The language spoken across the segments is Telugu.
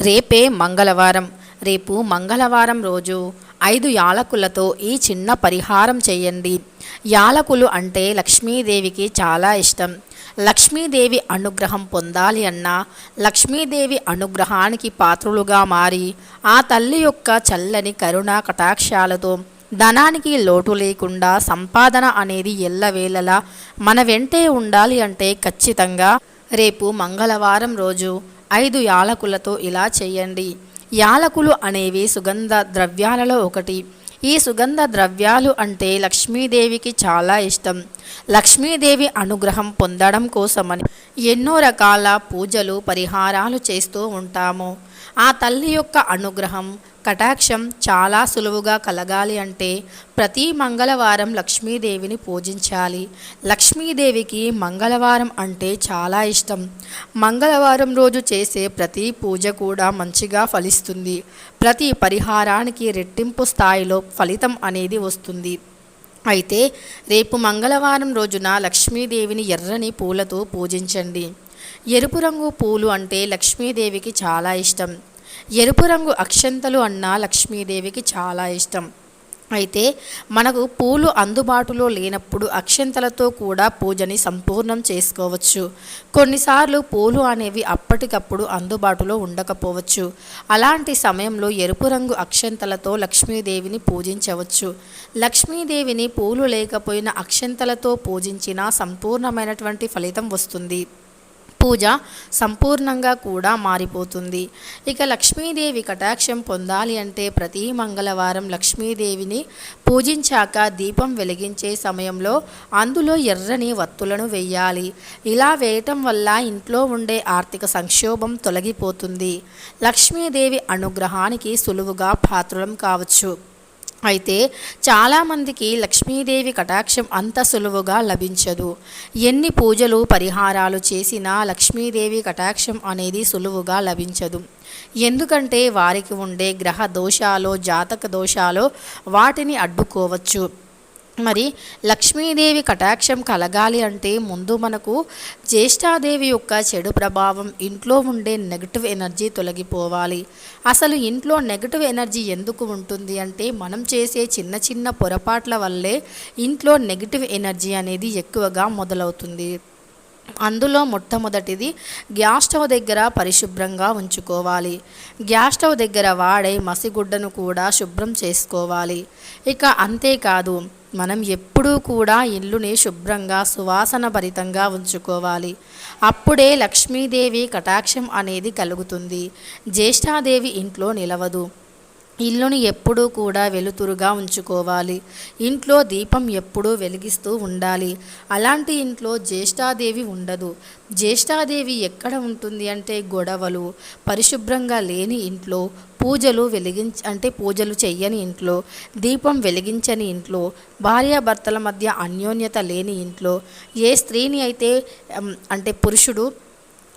రేపే మంగళవారం. రేపు మంగళవారం రోజు ఐదు యాలకులతో ఈ చిన్న పరిహారం చేయండి. యాలకులు అంటే లక్ష్మీదేవికి చాలా ఇష్టం. లక్ష్మీదేవి అనుగ్రహం పొందాలి అన్నా లక్ష్మీదేవి అనుగ్రహానికి పాత్రులుగా మారి ఆ తల్లి యొక్క చల్లని కరుణా కటాక్షాలతో ధనానికి లోటు లేకుండా సంపాదన అనేది ఎల్లవేళలా మన వెంటే ఉండాలి అంటే ఖచ్చితంగా రేపు మంగళవారం రోజు ఐదు యాలకులతో ఇలా చేయండి. యాలకులు అనేవి సుగంధ ద్రవ్యాలలో ఒకటి. ఈ సుగంధ ద్రవ్యాలు అంటే లక్ష్మీదేవికి చాలా ఇష్టం. లక్ష్మీదేవి అనుగ్రహం పొందడం కోసమని ఎన్నో రకాల పూజలు పరిహారాలు చేస్తూ ఉంటాము. ఆ తల్లి యొక్క అనుగ్రహం కటాక్షం చాలా సులువుగా కలగాలి అంటే ప్రతి మంగళవారం లక్ష్మీదేవిని పూజించాలి. లక్ష్మీదేవికి మంగళవారం అంటే చాలా ఇష్టం. మంగళవారం రోజు చేసే ప్రతి పూజ కూడా మంచిగా ఫలిస్తుంది. ప్రతి పరిహారానికి రెట్టింపు స్థాయిలో ఫలితం అనేది వస్తుంది. అయితే రేపు మంగళవారం రోజున లక్ష్మీదేవిని ఎర్రని పూలతో పూజించండి. ఎరుపు రంగు పూలు అంటే లక్ష్మీదేవికి చాలా ఇష్టం. ఎరుపు రంగు అక్షంతలు అన్న లక్ష్మీదేవికి చాలా ఇష్టం. అయితే మనకు పూలు అందుబాటులో లేనప్పుడు అక్షంతలతో కూడా పూజని సంపూర్ణం చేసుకోవచ్చు. కొన్నిసార్లు పూలు అనేవి అప్పటికప్పుడు అందుబాటులో ఉండకపోవచ్చు. అలాంటి సమయంలో ఎరుపు రంగు అక్షంతలతో లక్ష్మీదేవిని పూజించవచ్చు. లక్ష్మీదేవిని పూలు లేకపోయిన అక్షంతలతో పూజించినా సంపూర్ణమైనటువంటి ఫలితం వస్తుంది. పూజ సంపూర్ణంగా కూడా మారిపోతుంది. ఇక లక్ష్మీదేవి కటాక్షం పొందాలి అంటే ప్రతి మంగళవారం లక్ష్మీదేవిని పూజించాక దీపం వెలిగించే సమయంలో అందులో ఎర్రని వత్తులను వెయ్యాలి. ఇలా వేయటం వల్ల ఇంట్లో ఉండే ఆర్థిక సంక్షోభం తొలగిపోతుంది. లక్ష్మీదేవి అనుగ్రహానికి సులువుగా పాత్రులం కావచ్చు. అయితే చాలామందికి లక్ష్మీదేవి కటాక్షం అంత సులువుగా లభించదు. ఎన్ని పూజలు పరిహారాలు చేసినా లక్ష్మీదేవి కటాక్షం అనేది సులువుగా లభించదు. ఎందుకంటే వారికి ఉండే గ్రహ దోషాలో జాతక దోషాలో వాటిని అడ్డుకోవచ్చు. మరి లక్ష్మీదేవి కటాక్షం కలగాలి అంటే ముందు మనకు జ్యేష్ఠాదేవి యొక్క చెడు ప్రభావం ఇంట్లో ఉండే నెగటివ్ ఎనర్జీ తొలగిపోవాలి. అసలు ఇంట్లో నెగటివ్ ఎనర్జీ ఎందుకు ఉంటుంది అంటే మనం చేసే చిన్న చిన్న పొరపాట్ల వల్లే ఇంట్లో నెగటివ్ ఎనర్జీ అనేది ఎక్కువగా మొదలవుతుంది. అందులో మొట్టమొదటిది గ్యాస్ స్టవ్ దగ్గర పరిశుభ్రంగా ఉంచుకోవాలి. గ్యాస్ స్టవ్ దగ్గర వాడే మసిగుడ్డను కూడా శుభ్రం చేసుకోవాలి. ఇక అంతేకాదు మనం ఎప్పుడూ కూడా ఇల్లుని శుభ్రంగా సువాసన భరితంగా ఉంచుకోవాలి. అప్పుడే లక్ష్మీదేవి కటాక్షం అనేది కలుగుతుంది. జ్యేష్ఠాదేవి ఇంట్లో నిలవదు. ఇల్లుని ఎప్పుడూ కూడా వెలుతురుగా ఉంచుకోవాలి. ఇంట్లో దీపం ఎప్పుడూ వెలిగిస్తూ ఉండాలి. అలాంటి ఇంట్లో జ్యేష్ఠాదేవి ఉండదు. జ్యేష్ఠాదేవి ఎక్కడ ఉంటుంది అంటే గొడవలు పరిశుభ్రంగా లేని ఇంట్లో పూజలు వెలిగించ అంటే పూజలు చెయ్యని ఇంట్లో దీపం వెలిగించని ఇంట్లో భార్యాభర్తల మధ్య అన్యోన్యత లేని ఇంట్లో ఏ స్త్రీని అయితే అంటే పురుషుడు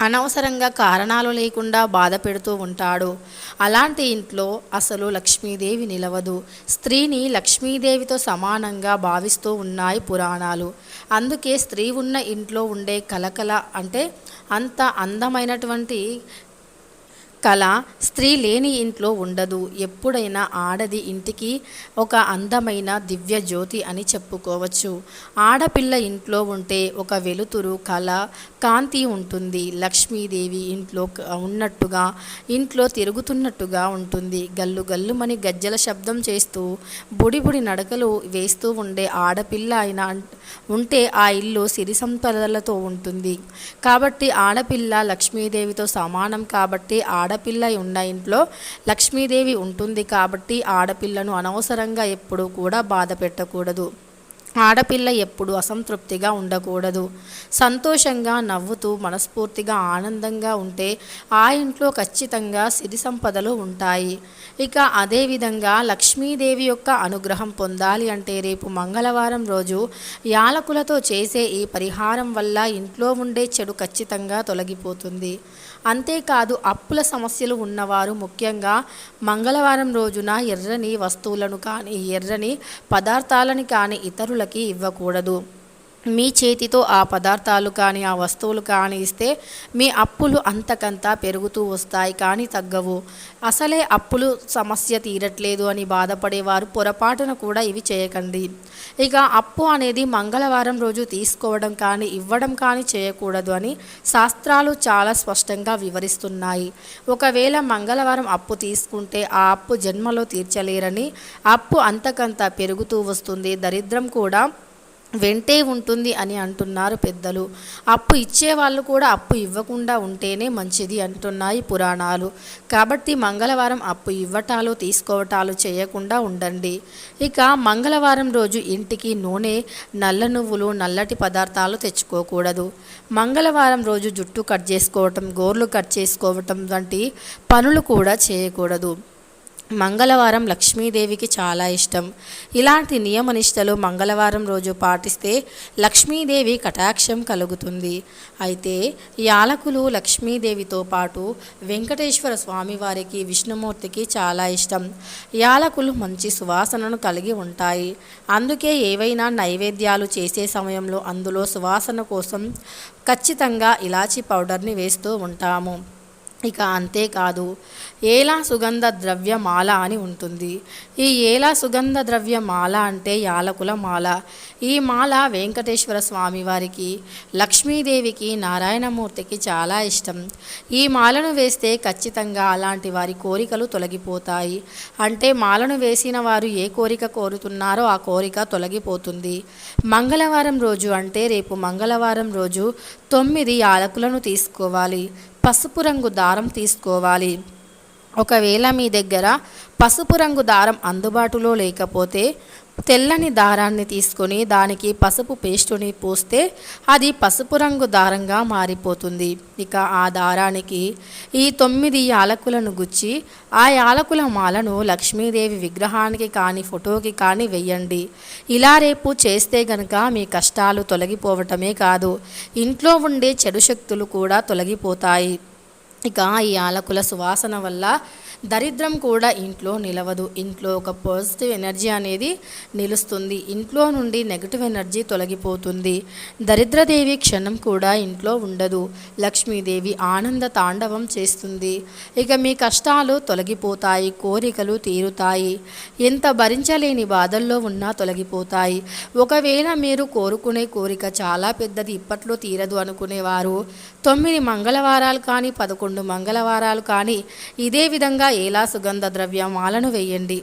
అనవసరంగా కారణాలు లేకుండా బాధ పెడుతూ ఉంటాడు. అలాంటి ఇంట్లో అసలు లక్ష్మీదేవి నిలవదు. స్త్రీని లక్ష్మీదేవితో సమానంగా భావిస్తూ ఉన్నాయి పురాణాలు. అందుకే స్త్రీ ఉన్న ఇంట్లో ఉండే కలకల అంటే అంత అందమైనటువంటి కళ స్త్రీ లేని ఇంట్లో ఉండదు. ఎప్పుడైనా ఆడది ఇంటికి ఒక అందమైన దివ్య జ్యోతి అని చెప్పుకోవచ్చు. ఆడపిల్ల ఇంట్లో ఉంటే ఒక వెలుతురు కళ కాంతి ఉంటుంది. లక్ష్మీదేవి ఇంట్లో ఉన్నట్టుగా ఇంట్లో తిరుగుతున్నట్టుగా ఉంటుంది. గల్లు గల్లుమని గజ్జల శబ్దం చేస్తూ బుడి బుడి నడకలు వేస్తూ ఉండే ఆడపిల్ల అయినా ఉంటే ఆ ఇల్లు సిరి సంపదలతో ఉంటుంది. కాబట్టి ఆడపిల్ల లక్ష్మీదేవితో సమానం కాబట్టి ఆడపిల్ల ఉన్న ఇంట్లో లక్ష్మీదేవి ఉంటుంది కాబట్టి ఆడపిల్లను అనవసరంగా ఎప్పుడూ కూడా బాధ పెట్టకూడదు. ఆడపిల్ల ఎప్పుడు అసంతృప్తిగా ఉండకూడదు. సంతోషంగా నవ్వుతూ మనస్ఫూర్తిగా ఆనందంగా ఉంటే ఆ ఇంట్లో ఖచ్చితంగా సిరి సంపదలు ఉంటాయి. ఇక అదేవిధంగా లక్ష్మీదేవి యొక్క అనుగ్రహం పొందాలి అంటే రేపు మంగళవారం రోజు యాలకులతో చేసే ఈ పరిహారం వల్ల ఇంట్లో ఉండే చెడు ఖచ్చితంగా తొలగిపోతుంది. అంతేకాదు అప్పుల సమస్యలు ఉన్నవారు ముఖ్యంగా మంగళవారం రోజున ఎర్రని వస్తువులను కానీ ఎర్రని పదార్థాలను కానీ ఇతరులకి ఇవ్వకూడదు. మీ చేతితో ఆ పదార్థాలు కానీ ఆ వస్తువులు కానీ ఇస్తే మీ అప్పులు అంతకంతా పెరుగుతూ వస్తాయి కానీ తగ్గవు. అసలే అప్పులు సమస్య తీరట్లేదు అని బాధపడేవారు పొరపాటున కూడా ఇవి చేయకండి. ఇక అప్పు అనేది మంగళవారం రోజు తీసుకోవడం కానీ ఇవ్వడం కానీ చేయకూడదు అని శాస్త్రాలు చాలా స్పష్టంగా వివరిస్తున్నాయి. ఒకవేళ మంగళవారం అప్పు తీసుకుంటే ఆ అప్పు జన్మలో తీర్చలేరని అప్పు అంతకంతా పెరుగుతూ వస్తుంది దరిద్రం కూడా వెంటే ఉంటుంది అని అంటున్నారు పెద్దలు. అప్పు ఇచ్చే వాళ్ళు కూడా అప్పు ఇవ్వకుండా ఉంటేనే మంచిది అంటున్నాయి పురాణాలు. కాబట్టి మంగళవారం అప్పు ఇవ్వటాలు తీసుకోవటాలు చేయకుండా ఉండండి. ఇక మంగళవారం రోజు ఇంటికి నూనె నల్ల నువ్వులు నల్లటి పదార్థాలు తెచ్చుకోకూడదు. మంగళవారం రోజు జుట్టు కట్ చేసుకోవటం గోర్లు కట్ చేసుకోవటం వంటి పనులు కూడా చేయకూడదు. మంగళవారం లక్ష్మీదేవికి చాలా ఇష్టం. ఇలాంటి నియమనిష్టలు మంగళవారం రోజు పాటిస్తే లక్ష్మీదేవి కటాక్షం కలుగుతుంది. అయితే యాలకులు లక్ష్మీదేవితో పాటు వెంకటేశ్వర స్వామివారికి విష్ణుమూర్తికి చాలా ఇష్టం. యాలకులు మంచి సువాసనను కలిగి ఉంటాయి. అందుకే ఏవైనా నైవేద్యాలు చేసే సమయంలో అందులో సువాసన కోసం ఖచ్చితంగా ఇలాచీ పౌడర్ని వేస్తూ ఉంటాము. ఇక అంతేకాదు ఏలా సుగంధ ద్రవ్య మాల అని ఉంటుంది. ఈ ఏలా సుగంధ ద్రవ్య మాల అంటే యాలకుల మాల. ఈ మాల వెంకటేశ్వర స్వామి వారికి లక్ష్మీదేవికి నారాయణమూర్తికి చాలా ఇష్టం. ఈ మాలను వేస్తే ఖచ్చితంగా అలాంటి వారి కోరికలు తొలగిపోతాయి. అంటే మాలను వేసిన వారు ఏ కోరిక కోరుతున్నారో ఆ కోరిక తొలగిపోతుంది. మంగళవారం రోజు అంటే రేపు మంగళవారం రోజు తొమ్మిది యాలకులను తీసుకోవాలి. పసుపు రంగు దారం తీసుకోవాలి. ఒకవేళ మీ దగ్గర పసుపు రంగు దారం అందుబాటులో లేకపోతే తెల్లని దారాన్ని తీసుకొని దానికి పసుపు పేస్టుని పూస్తే అది పసుపు రంగు దారంగా మారిపోతుంది. ఇక ఆ దారానికి ఈ తొమ్మిది యాలకులను గుచ్చి ఆ యాలకుల మాలను లక్ష్మీదేవి విగ్రహానికి కానీ ఫోటోకి కానీ వెయ్యండి. ఇలా రేపు చేస్తే గనక మీ కష్టాలు తొలగిపోవటమే కాదు ఇంట్లో ఉండే చెడు శక్తులు కూడా తొలగిపోతాయి. ఇక ఈ యాలకుల సువాసన వల్ల దరిద్రం కూడా ఇంట్లో నిలవదు. ఇంట్లో ఒక పాజిటివ్ ఎనర్జీ అనేది నిలుస్తుంది. ఇంట్లో నుండి నెగటివ్ ఎనర్జీ తొలగిపోతుంది. దరిద్రదేవి క్షణం కూడా ఇంట్లో ఉండదు. లక్ష్మీదేవి ఆనంద తాండవం చేస్తుంది. ఇక మీ కష్టాలు తొలగిపోతాయి కోరికలు తీరుతాయి. ఎంత భరించలేని బాధల్లో ఉన్నా తొలగిపోతాయి. ఒకవేళ మీరు కోరుకునే కోరిక చాలా పెద్దది ఇప్పట్లో తీరదు అనుకునేవారు. తొమ్మిది మంగళవారాలు కానీ పదకొండు మంగళవారాలు కానీ ఇదే విధంగా ఏలా సుగంధ ద్రవ్యమాలను వేయండి.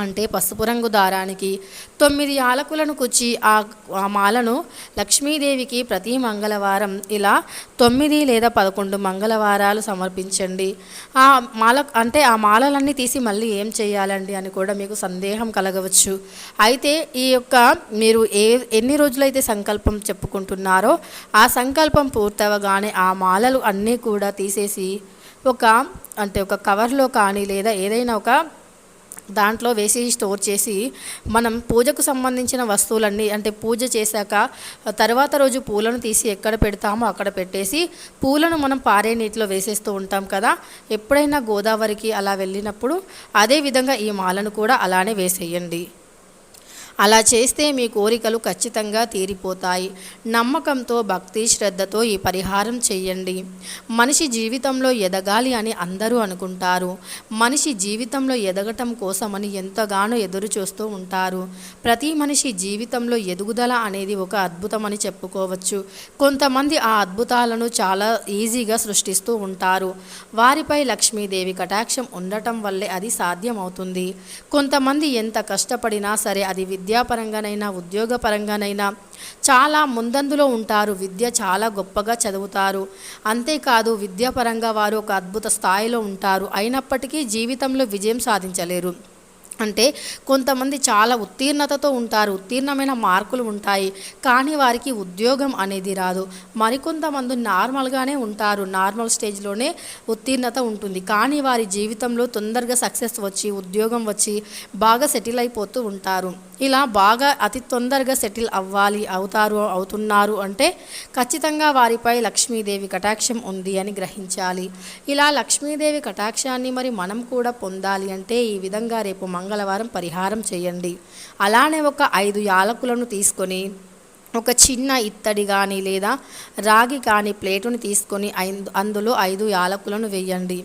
అంటే పసుపు రంగు దారానికి తొమ్మిది ఆలకులను కుచ్చి ఆ మాలను లక్ష్మీదేవికి ప్రతి మంగళవారం ఇలా తొమ్మిది లేదా పదకొండు మంగళవారాలు సమర్పించండి. ఆ మాల అంటే ఆ మాలలన్నీ తీసి మళ్ళీ ఏం చేయాలండి అని కూడా మీకు సందేహం కలగవచ్చు. అయితే ఈ యొక్క మీరు ఏ ఎన్ని రోజులైతే సంకల్పం చెప్పుకుంటున్నారో ఆ సంకల్పం పూర్తవగానే ఆ మాలలు అన్నీ కూడా తీసేసి ఒక అంటే ఒక కవర్లో కానీ లేదా ఏదైనా ఒక దాంట్లో వేసి స్టోర్ చేసి మనం పూజకు సంబంధించిన వస్తువులన్నీ అంటే పూజ చేశాక తర్వాత రోజు పూలను తీసి ఎక్కడ పెడతామో అక్కడ పెట్టేసి పూలను మనం పారే నీటిలో వేసేస్తూ ఉంటాం కదా. ఎప్పుడైనా గోదావరికి అలా వెళ్ళినప్పుడు అదే విధంగా ఈ మాలను కూడా అలానే వేసేయండి. అలా చేస్తే మీ కోరికలు ఖచ్చితంగా తీరిపోతాయి. నమ్మకంతో భక్తి శ్రద్ధతో ఈ పరిహారం చేయండి. మనిషి జీవితంలో ఎదగాలి అని అందరూ అనుకుంటారు. మనిషి జీవితంలో ఎదగటం కోసమని ఎంతగానో ఎదురు చూస్తూ ఉంటారు. ప్రతి మనిషి జీవితంలో ఎదుగుదల అనేది ఒక అద్భుతమని చెప్పుకోవచ్చు. కొంతమంది ఆ అద్భుతాలను చాలా ఈజీగా సృష్టిస్తూ ఉంటారు. వారిపై లక్ష్మీదేవి కటాక్షం ఉండటం వల్లే అది సాధ్యమవుతుంది. కొంతమంది ఎంత కష్టపడినా సరే అది విద్యాపరంగానైనా ఉద్యోగపరంగానైనా చాలా ముందందులో ఉంటారు. విద్య చాలా గొప్పగా చదువుతారు. అంతేకాదు విద్యాపరంగా వారు ఒక అద్భుత స్థాయిలో ఉంటారు. అయినప్పటికీ జీవితంలో విజయం సాధించలేరు. అంటే కొంతమంది చాలా ఉత్తీర్ణతతో ఉంటారు. ఉత్తీర్ణమైన మార్కులు ఉంటాయి. కానీ వారికి ఉద్యోగం అనేది రాదు. మరికొంతమంది నార్మల్గానే ఉంటారు. నార్మల్ స్టేజ్లోనే ఉత్తీర్ణత ఉంటుంది. కానీ వారి జీవితంలో తొందరగా సక్సెస్ వచ్చి ఉద్యోగం వచ్చి బాగా సెటిల్ అయిపోతూ ఉంటారు. ఇలా బాగా అతి తొందరగా సెటిల్ అవ్వాలి అవుతారు అవుతున్నారు అంటే ఖచ్చితంగా వారిపై లక్ష్మీదేవి కటాక్షం ఉంది అని గ్రహించాలి. ఇలా లక్ష్మీదేవి కటాక్షాన్ని మరి మనం కూడా పొందాలి అంటే ఈ విధంగా రేపు మంగళవారం పరిహారం చేయండి. అలానే ఒక ఐదు యాలకులను తీసుకొని ఒక చిన్న ఇత్తడి కానీ లేదా రాగి కానీ ప్లేటుని తీసుకొని ఐదు అందులో ఐదు యాలకులను వేయండి.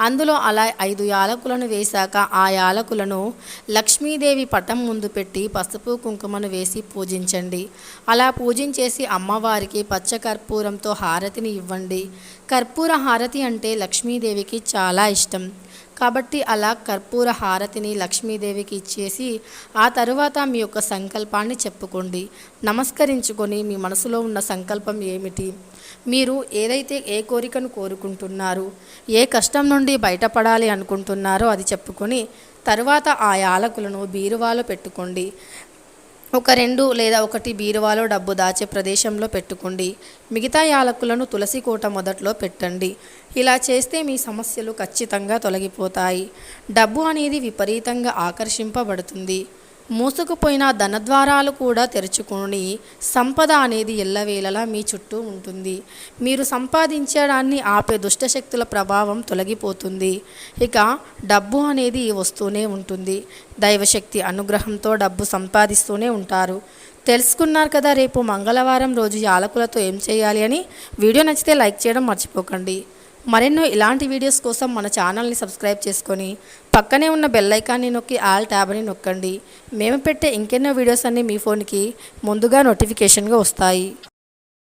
అందులో అలా ఐదు యాలకులను వేశాక ఆ యాలకులను లక్ష్మీదేవి పటం ముందు పెట్టి పసుపు కుంకుమను వేసి పూజించండి. అలా పూజించేసి అమ్మవారికి పచ్చ కర్పూరంతో హారతిని ఇవ్వండి. కర్పూర హారతి అంటే లక్ష్మీదేవికి చాలా ఇష్టం. కాబట్టి అలా కర్పూర హారతిని లక్ష్మీదేవికి ఇచ్చేసి ఆ తరువాత మీ యొక్క సంకల్పాన్ని చెప్పుకోండి. నమస్కరించుకొని మీ మనసులో ఉన్న సంకల్పం ఏమిటి? మీరు ఏదైతే ఏ కోరికను కోరుకుంటున్నారు ఏ కష్టం నుండి బయటపడాలి అనుకుంటున్నారో అది చెప్పుకొని తరువాత ఆ యాలకులను బీరువాలో పెట్టుకోండి. ఒక రెండు లేదా ఒకటి బీరువాలో డబ్బు దాచే ప్రదేశంలో పెట్టుకోండి. మిగతా యాలకులను తులసి కోట మొదట్లో పెట్టండి. ఇలా చేస్తే మీ సమస్యలు ఖచ్చితంగా తొలగిపోతాయి. డబ్బు అనేది విపరీతంగా ఆకర్షింపబడుతుంది. మూసుకుపోయిన ధనద్వారాలు కూడా తెరుచుకొని సంపద అనేది ఎల్లవేళలా మీ చుట్టూ ఉంటుంది. మీరు సంపాదించడాన్ని ఆపే దుష్టశక్తుల ప్రభావం తొలగిపోతుంది. ఇక డబ్బు అనేది వస్తూనే ఉంటుంది. దైవశక్తి అనుగ్రహంతో డబ్బు సంపాదిస్తూనే ఉంటారు. తెలుసుకున్నారు కదా రేపు మంగళవారం రోజు యాలకులతో ఏం చేయాలి అని? వీడియో నచ్చితే లైక్ చేయడం మర్చిపోకండి. మరెన్నో ఇలాంటి వీడియోస్ కోసం మన ఛానల్ని సబ్స్క్రైబ్ చేసుకొని పక్కనే ఉన్న బెల్ ఐకాన్ని నొక్కి ఆల్ ట్యాబ్ని నొక్కండి. మేము పెట్టే ఇంకెన్నో వీడియోస్ అన్నీ మీ ఫోన్కి ముందుగా నోటిఫికేషన్గా వస్తాయి.